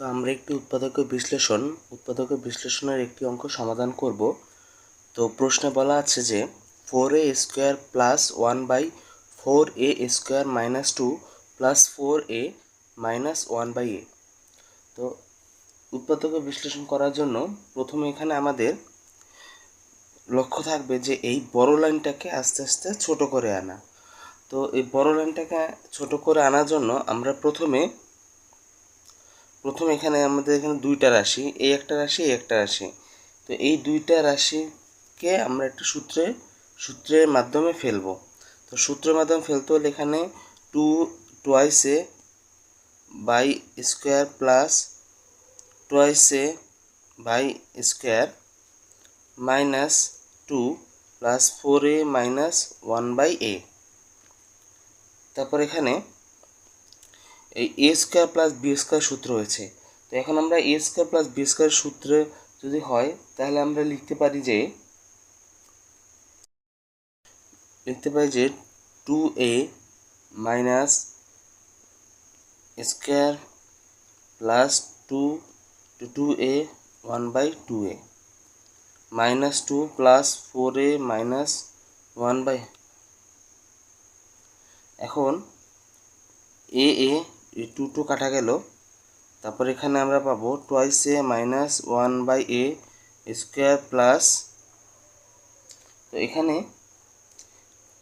তো আমরা একটি উৎপাদক বিশ্লেষণ, উৎপাদক বিশ্লেষণের একটি অঙ্ক সমাধান করব। তো প্রশ্নে বলা আছে যে four a square plus one by four a square minus two plus four a minus one by a তো উৎপাদক বিশ্লেষণ করার জন্য প্রথমে এখানে আমাদের লক্ষ্য থাকবে যে এই বড় লাইনটাকে আস্তে আস্তে ছোট করে আনা। তো এই বড় লাইনটাকে ছোট করে আনার জন্য আমরা প্রথমে প্রথম এখানে আমাদের এখানে দুইটা রাশি এই একটা রাশি এই একটা রাশি। তো এই দুইটা রাশিকে আমরা একটা সূত্রে, সূত্রের মাধ্যমে ফেলব। তো সূত্রের মাধ্যমে ফেলতে হলে এখানে two twice a by square plus twice a by square minus two plus four a minus one by a. তারপর এখানে এই a square plus b square সূত্র হয়েছে তো এখন আমরা a square plus b square সূত্রে যদি হয়, তাহলে আমরা লিখতে পারি যে, লিখতে পারি যে two a minus square plus two two two a one by two a minus two plus four a minus one by এখন এ এ টু টু কাটা গেল। তারপর এখানে আমরা পাবো twice a minus one by a square plus তো এখানে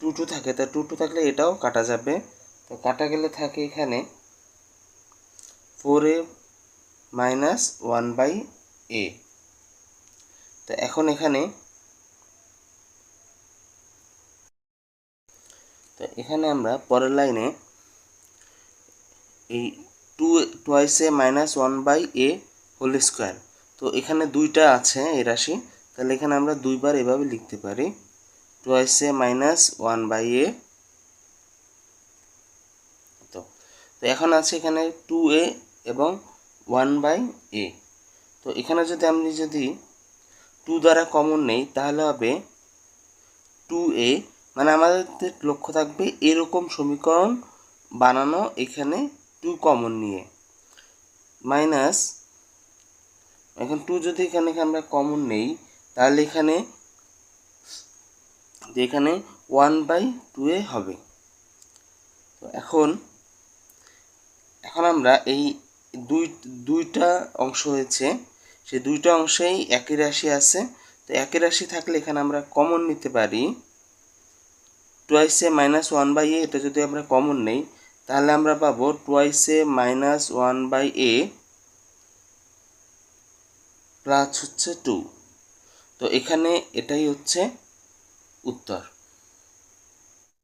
two two থাকে। তা টু টু থাকলে এটাও কাটা যাবে। তো কাটা গেলে থাকে এখানে four a minus one by a তো এখন এখানে তো এখানে আমরা পরের লাইনে এই two twice a minus one by a whole square তো এখানে দুইটা আছে এই রাশি, তাহলে এখানে আমরা দুইবার এভাবে লিখতে পারি twice a minus one by a তো তো এখন আছে এখানে টু এ এবং ওয়ান বাই এ তো এখানে যদি আমি যদি টু দ্বারা কমন নেই, তাহলে হবে টু এ মানে আমাদের লক্ষ্য থাকবে এরকম সমীকরণ বানানো এখানে টু কমন নিয়ে। মাইনাস এখন টু যদি এখানে আমরা কমন নেই, তাহলে এখানে এখানে ওয়ান বাই টু এ হবে। তো এখন এখন আমরা এই দুই, দুইটা অংশ হয়েছে, সেই দুইটা অংশেই একই রাশি আছে। তো একই রাশি থাকলে এখানে আমরা কমন নিতে পারি। Twice a minus one by a এটা যদি আমরা কমন নেই তাহলে আমরা পাবো twice a minus one by a plus হচ্ছে টু তো এখানে এটাই হচ্ছে উত্তর।